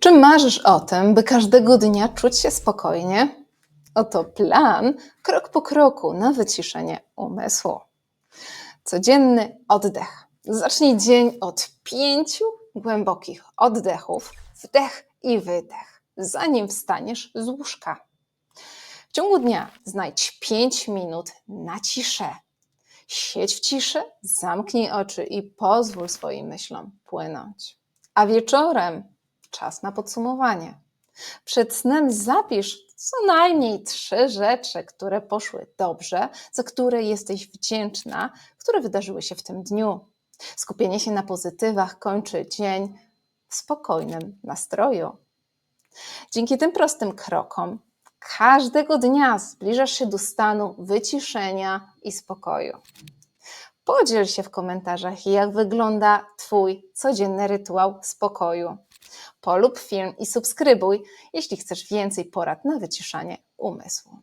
Czy marzysz o tym, by każdego dnia czuć się spokojnie? Oto plan, krok po kroku na wyciszenie umysłu. Codzienny oddech. Zacznij dzień od pięciu głębokich oddechów, wdech i wydech, zanim wstaniesz z łóżka. W ciągu dnia znajdź 5 minut na ciszę. Siedź w ciszy, zamknij oczy i pozwól swoim myślom płynąć. A wieczorem czas na podsumowanie. Przed snem zapisz co najmniej trzy rzeczy, które poszły dobrze, za które jesteś wdzięczna, które wydarzyły się w tym dniu. Skupienie się na pozytywach kończy dzień w spokojnym nastroju. Dzięki tym prostym krokom każdego dnia zbliżasz się do stanu wyciszenia i spokoju. Podziel się w komentarzach, jak wygląda Twój codzienny rytuał spokoju. Polub film i subskrybuj, jeśli chcesz więcej porad na wyciszanie umysłu.